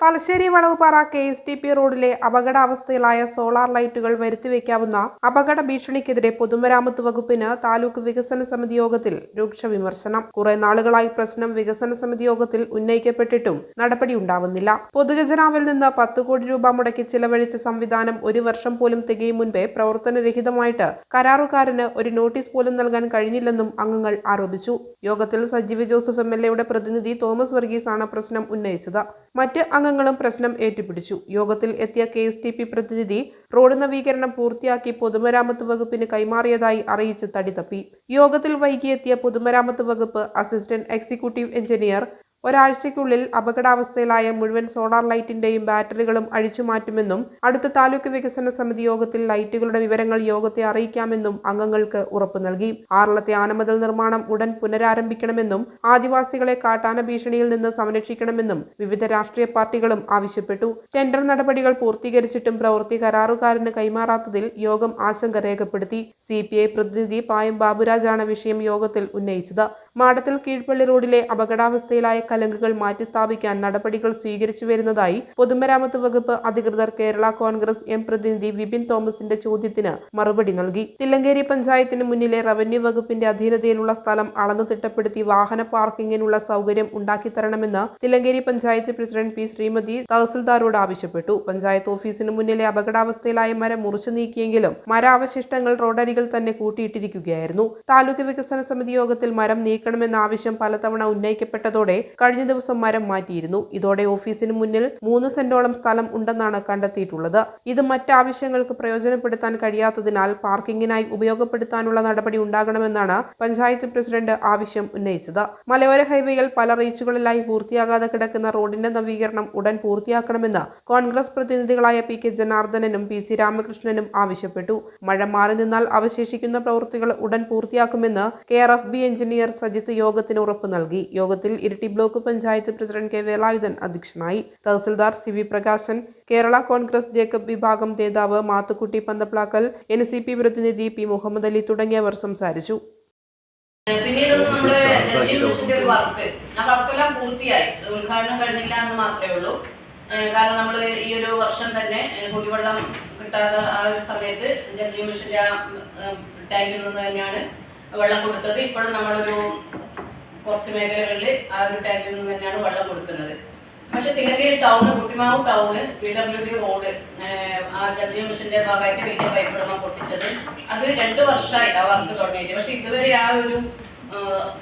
Thalassery Valavupara K S T P റോഡിലെ അപകടാവസ്ഥയിലായ solar ലൈറ്റുകൾ വരുത്തിവെക്കാവുന്ന അപകട ഭീഷണിക്കെതിരെ പൊതുമരാമത്ത് വകുപ്പിന് താലൂക്ക് വികസന സമിതി യോഗത്തിൽ രൂക്ഷ വിമർശനം. കുറെ നാളുകളായി പ്രശ്നം വികസന സമിതി യോഗത്തിൽ ഉന്നയിക്കപ്പെട്ടിട്ടും നടപടി ഉണ്ടാവുന്നില്ല. പൊതുഖജനാവിൽ നിന്ന് പത്ത് കോടി രൂപ മുടക്കി ചിലവഴിച്ച സംവിധാനം ഒരു വർഷം പോലും തികയും മുൻപേ പ്രവർത്തനരഹിതമായിട്ട് കരാറുകാരന് ഒരു നോട്ടീസ് പോലും നൽകാൻ കഴിഞ്ഞില്ലെന്നും അംഗങ്ങൾ ആരോപിച്ചു. യോഗത്തിൽ സജീവ് ജോസഫ് എം പ്രതിനിധി തോമസ് വർഗീസ് ആണ് പ്രശ്നം ഉന്നയിച്ചത്. മറ്റ് അംഗങ്ങളും പ്രശ്നം ഏറ്റുപിടിച്ചു. യോഗത്തിൽ എത്തിയ കെ എസ് ടി പി പ്രതിനിധി റോഡ് നവീകരണം പൂർത്തിയാക്കി പൊതുമരാമത്ത് വകുപ്പിന് കൈമാറിയതായി അറിയിച്ച് തടിതപ്പി യോഗത്തിൽ വൈകിയെത്തിയ പൊതുമരാമത്ത് വകുപ്പ് അസിസ്റ്റന്റ് എക്സിക്യൂട്ടീവ് എഞ്ചിനീയർ ഒരാഴ്ചയ്ക്കുള്ളിൽ അപകടാവസ്ഥയിലായ മുഴുവൻ സോളാർ ലൈറ്റിന്റെയും ബാറ്ററികളും അഴിച്ചുമാറ്റുമെന്നും അടുത്ത താലൂക്ക് വികസന സമിതി യോഗത്തിൽ ലൈറ്റുകളുടെ വിവരങ്ങൾ യോഗത്തെ അറിയിക്കാമെന്നും അംഗങ്ങൾക്ക് ഉറപ്പു നൽകി. ആറളത്തെ ആനമതിൽ നിർമ്മാണം ഉടൻ പുനരാരംഭിക്കണമെന്നും ആദിവാസികളെ കാട്ടാന ഭീഷണിയിൽ നിന്ന് സംരക്ഷിക്കണമെന്നും വിവിധ രാഷ്ട്രീയ പാർട്ടികളും ആവശ്യപ്പെട്ടു. ടെൻഡർ നടപടികൾ പൂർത്തീകരിച്ചിട്ടും പ്രവൃത്തി കരാറുകാരന് കൈമാറാത്തതിൽ യോഗം ആശങ്ക രേഖപ്പെടുത്തി. സി പ്രതിനിധി പായം ബാബുരാജാണ് വിഷയം യോഗത്തിൽ ഉന്നയിച്ചത്. മാടത്തിൽ കീഴ്പള്ളി റോഡിലെ അപകടാവസ്ഥയിലായ കലങ്കുകൾ മാറ്റിസ്ഥാപിക്കാൻ നടപടികൾ സ്വീകരിച്ചു വരുന്നതായി പൊതുമരാമത്ത് വകുപ്പ് അധികൃതർ കേരള കോൺഗ്രസ് എം പ്രതിനിധി വിപിൻ തോമസിന്റെ ചോദ്യത്തിന് മറുപടി നൽകി. തില്ലങ്കേരി പഞ്ചായത്തിന് മുന്നിലെ റവന്യൂ വകുപ്പിന്റെ അധീനതയിലുള്ള സ്ഥലം അളന്നു തിട്ടപ്പെടുത്തി വാഹന പാർക്കിങ്ങിനുള്ള സൗകര്യം ഉണ്ടാക്കിത്തരണമെന്ന് തില്ലങ്കേരി പഞ്ചായത്ത് പ്രസിഡന്റ് പി ശ്രീമതി തഹസിൽദാരോട് ആവശ്യപ്പെട്ടു. പഞ്ചായത്ത് ഓഫീസിന് മുന്നിലെ അപകടാവസ്ഥയിലായ മരം മുറിച്ചു നീക്കിയെങ്കിലും മരാവശിഷ്ടങ്ങൾ റോഡരികിൽ തന്നെ കൂട്ടിയിട്ടിരിക്കുകയായിരുന്നു. താലൂക്ക് വികസന സമിതി യോഗത്തിൽ മരം നീക്കണമെന്ന ആവശ്യം പലതവണ ഉന്നയിക്കപ്പെട്ടതോടെ കഴിഞ്ഞ ദിവസം മരം മാറ്റിയിരുന്നു. ഇതോടെ ഓഫീസിന് മുന്നിൽ മൂന്ന് സെന്റോളം സ്ഥലം ഉണ്ടെന്നാണ് കണ്ടെത്തിയിട്ടുള്ളത്. ഇത് മറ്റാവശ്യങ്ങൾക്ക് പ്രയോജനപ്പെടുത്താൻ കഴിയാത്തതിനാൽ പാർക്കിങ്ങിനായി ഉപയോഗപ്പെടുത്താനുള്ള നടപടി ഉണ്ടാകണമെന്നാണ് പഞ്ചായത്ത് പ്രസിഡന്റ് ആവശ്യം ഉന്നയിച്ചത്. മലയോര ഹൈവേയിൽ പല റീച്ചുകളിലായി പൂർത്തിയാകാതെ കിടക്കുന്ന റോഡിന്റെ നവീകരണം ഉടൻ പൂർത്തിയാക്കണമെന്ന് കോൺഗ്രസ് പ്രതിനിധികളായ പി കെ ജനാർദ്ദനനും പി സി രാമകൃഷ്ണനും ആവശ്യപ്പെട്ടു. മഴ മാറി നിന്നാൽ അവശേഷിക്കുന്ന പ്രവൃത്തികൾ ഉടൻ പൂർത്തിയാക്കുമെന്ന് K R F B engineer Sajith യോഗത്തിന് ഉറപ്പ് നൽകി. യോഗത്തിൽ Iritty block panchayat president K Velayudhan അധ്യക്ഷനായി. Tahsildar C V Prakashan Kerala Congress Jacob വിഭാഗം നേതാവ് Mathukutty Panthaplackal N C P പ്രതിനിധി പി മുഹമ്മദ് അലി തുടങ്ങിയവർ സംസാരിച്ചു. പിന്നീട് നമ്മുടെ മിഷന്റെ ഒരു വർക്ക്. ആ വർക്കെല്ലാം പൂർത്തിയായി. ഉദ്ഘാടനം കഴിഞ്ഞില്ല എന്ന് മാത്രമേ ഉള്ളൂ. കാരണം നമ്മൾ ഈ ഒരു വർഷം തന്നെ കുടിവെള്ളം കിട്ടാതെ ആ ഒരു സമയത്ത് ജലജീവ മിഷന്റെ ആ ടാങ്കിൽ നിന്ന് തന്നെയാണ് വെള്ളം കൊടുത്തത്. ഇപ്പോഴും നമ്മളൊരു കുറച്ച് മേഖലകളിൽ ആ ഒരു ടാങ്കിൽ നിന്ന് തന്നെയാണ് വെള്ളം കൊടുക്കുന്നത്. പക്ഷെ Thillankeri town Kuttimavu town P W D road ആ ജഡ്ജി മിഷന്റെ ഭാഗമായിട്ട് വലിയ പൈപ്പിടമ പൊട്ടിച്ചത്. അത് രണ്ട് വർഷമായി ആ വർക്ക് തുടങ്ങിയിട്ട്. പക്ഷെ ഇതുവരെ ആ ഒരു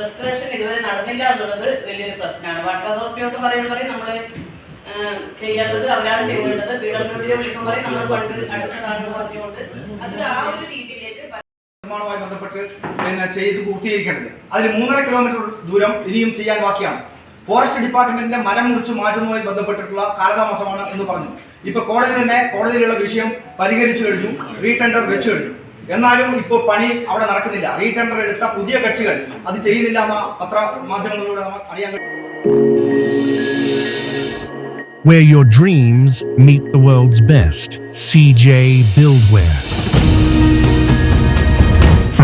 റെസ്റ്റോറേഷൻ ഇതുവരെ നടന്നില്ല എന്നുള്ളത് വലിയൊരു പ്രശ്നമാണ്. വാട്ടർ അതോറിറ്റിയോട് പറയും നമ്മൾ ചെയ്യേണ്ടത് അവരാണ് ചെയ്യേണ്ടത്. പി ഡബ്ല്യു ഡിയെ വിളിക്കുമ്പോൾ നമ്മൾ ഫണ്ട് അടച്ചതാണെന്ന് പറഞ്ഞുകൊണ്ട്. അത് ആ ഒരു പ- നിർമ്മാണവുമായി ബന്ധപ്പെട്ട് പിന്നെ ചെയ്ത് പൂർത്തീകരിക്കേണ്ടത്. അതിൽ മൂന്നര കിലോമീറ്റർ ദൂരം ഇനിയും ചെയ്യാൻ ബാക്കിയാണ്. ഫോറസ്റ്റ് ഡിപ്പാർട്ട്മെന്റിന്റെ മരം മുറിച്ച് മാറ്റുന്നതുമായി ബന്ധപ്പെട്ടിട്ടുള്ള കാലതാമസമാണ് എന്ന് പറഞ്ഞു. ഇപ്പൊ കോടതി തന്നെ കോടതിയിലുള്ള വിഷയം പരിഹരിച്ചു കഴിഞ്ഞു റീടെൻഡർ വെച്ചു കഴിഞ്ഞു. എന്നാലും ഇപ്പോൾ പണി അവിടെ നടക്കുന്നില്ല. റീടെൻഡർ എടുത്ത പുതിയ കക്ഷികൾ അത് ചെയ്യുന്നില്ല എന്ന പത്ര മാധ്യമങ്ങളിലൂടെ നമുക്ക് അറിയാൻ Where your dreams meet the world's best. CJ Buildwear.